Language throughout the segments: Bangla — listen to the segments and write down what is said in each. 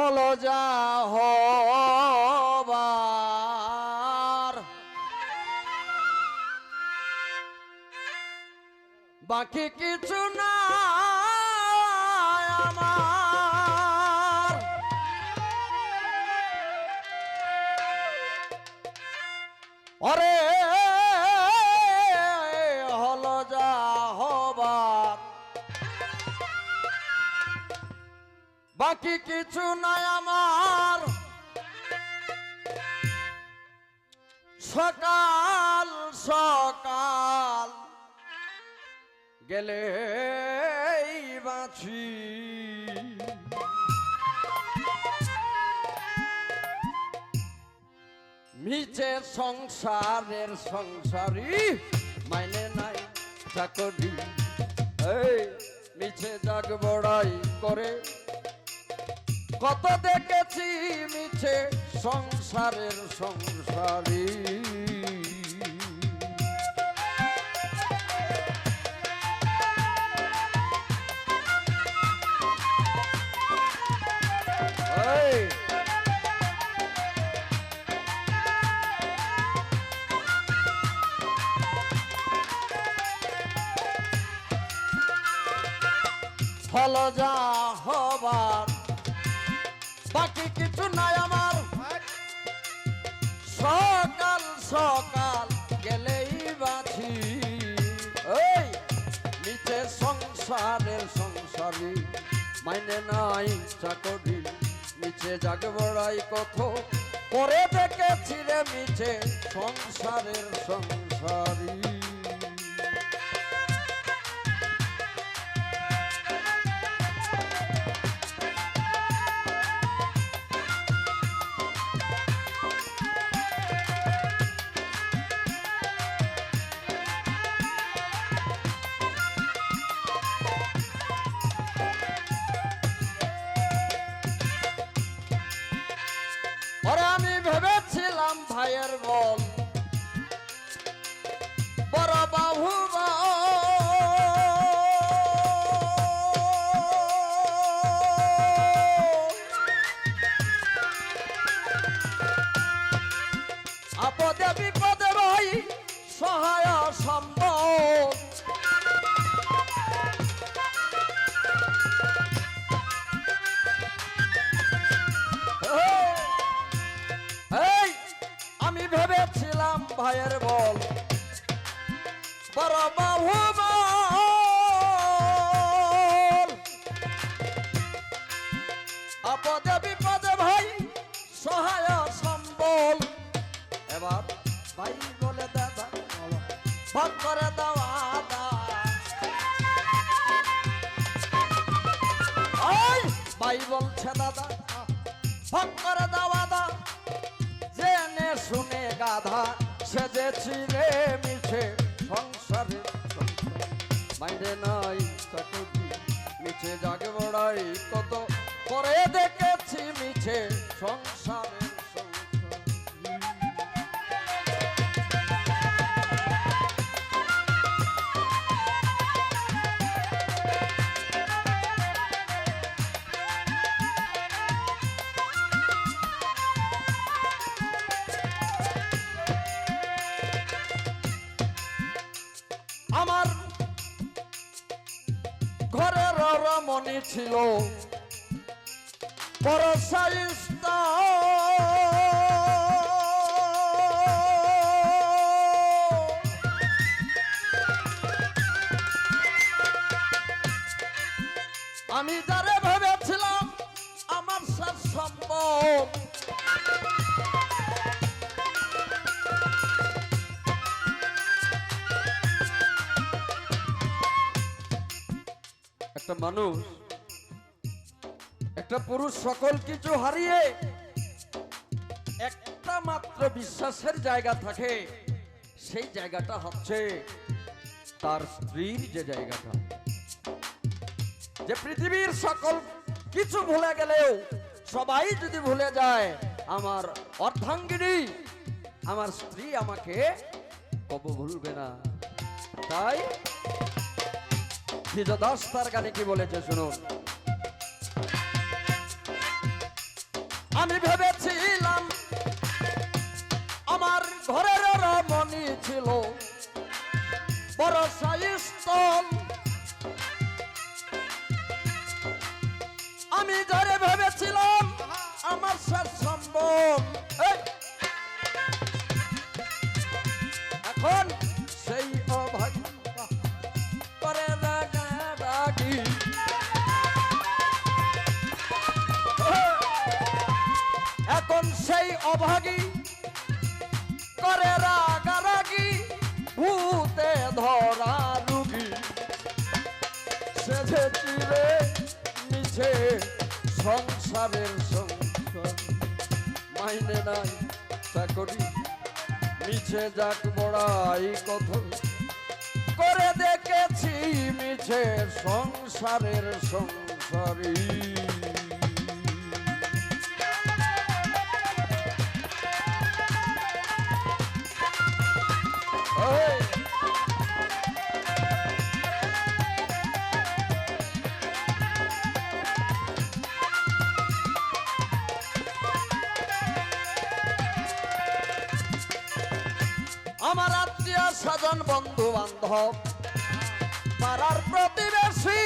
হলো যা হবার। বাকি কিছু না আমার। অরে বাকি কিছু নাই আমার। সকাল সকাল গেলে বাঁচি। মিছে সংসারের সংসারী মাইনে নাই চাকরি। এই মিছে জাগ বড়াই করে কত দেখেছি মিছে সংসারের সংসারী। ফল যা হবার বাকি কিছু নাই আমার। সকাল সকাল গেলেই বাছি ওই নিচে সংসারের সংসারী। মাইনে নাই চাকরি নিচে জাগ বড়াই কত করে দেখেছি রে মিছে সংসারের সংসারী। ভাইয়ের বল। ভাইয়ের বল। বড় বাহু। আপদে বিপদে ভাই, সহায় সম্বল। এবার ভাই বলে দাদা ভাগ করে ভাই বলছে, দাদা ভাগ করে দেওয়া দা জেনে শুনে গাধা রে মিছে সংসারে। মাইরে নাই চাকরি মিছে জাগে বড়াই কত। করে দেখেছি মিছে সংসারের আমার ঘরের রমণী ছিল আমি যারে ভেবেছিলাম আমার সার সম্ভব একটা মানুষ, একটা পুরুষ সকল কিছু হারিয়ে একটা মাত্র বিশ্বাসের জায়গা থাকে, সেই জায়গাটা হচ্ছে তার স্ত্রীর যে জায়গাটা। যে পৃথিবীর সকল কিছু ভুলে গেলেও, সবাই যদি ভুলে যায়, আমার অর্ধাঙ্গিনী, আমার স্ত্রী আমাকে কব ভুলবে না। তাই দাস তার গানে কি বলেছে শুনুন আমি ভেবেছিলাম আমার ঘরের রমণী ছিল। বড় সাইস্তল আমি ধরে ভেবেছিলাম আমার শেষ সেই অভাগী, করে রাগারাগি, ভূতে ধরা রুগী। সেঝে চিরে মিছে সংসারের সংসার মাইনে নাই চাকরি, মিছে যাক বড়াই কত করে দেখেছি মিছে সংসারের সংসারী। আমার আত্মীয় স্বজন বন্ধু বান্ধব পাড়ার প্রতিবেশী।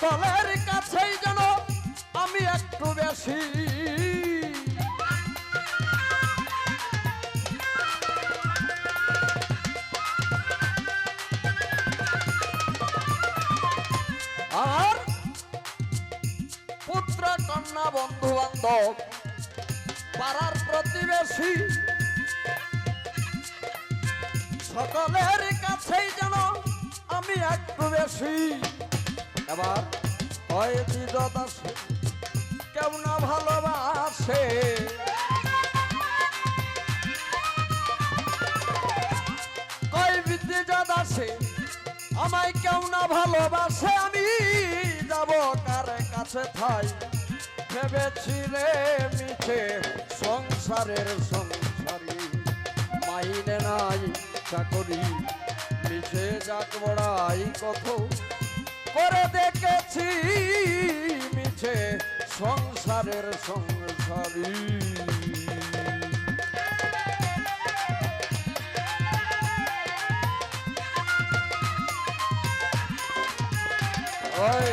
সকলের কাছেই যেন আমি একটু বেশি। আর পুত্র, কন্যা বন্ধু বান্ধব পাড়ার প্রতিবেশী, সকলের কাছেই যেন আমি একটু বেশি। এবার হয় দাসে কেউ না ভালোবাসে। কয় বিদ্যা দাসে আমায় কেউ না ভালোবাসে। আমি যাব কার কাছে থাই ভেবেছি রে মিছে সংসারের সংসারী। মাইনে নাই চাকরি, মিছে যাক বড়াই কত করে দেখেছি মিছে সংসারের সংসারী। ওই।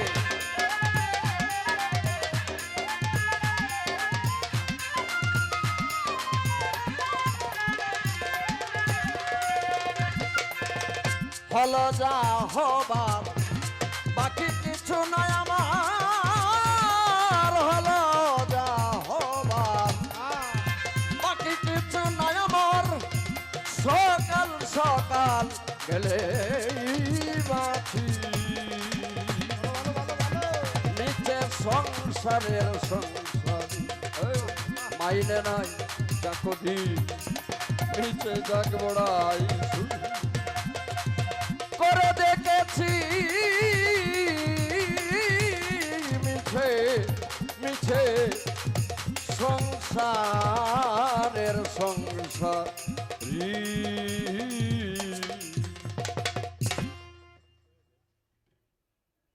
হলো যা হবার বাকি কিছু নয় আমার, হলো যা হবার বাকি কিছু নয় আমার, সকাল সকাল গেলে নিচে সংসারের সংসার মাইনে নাই চাকরি, নিচে যাক বড়াই করে দেখেছি মিছে সংসারের সংসারী।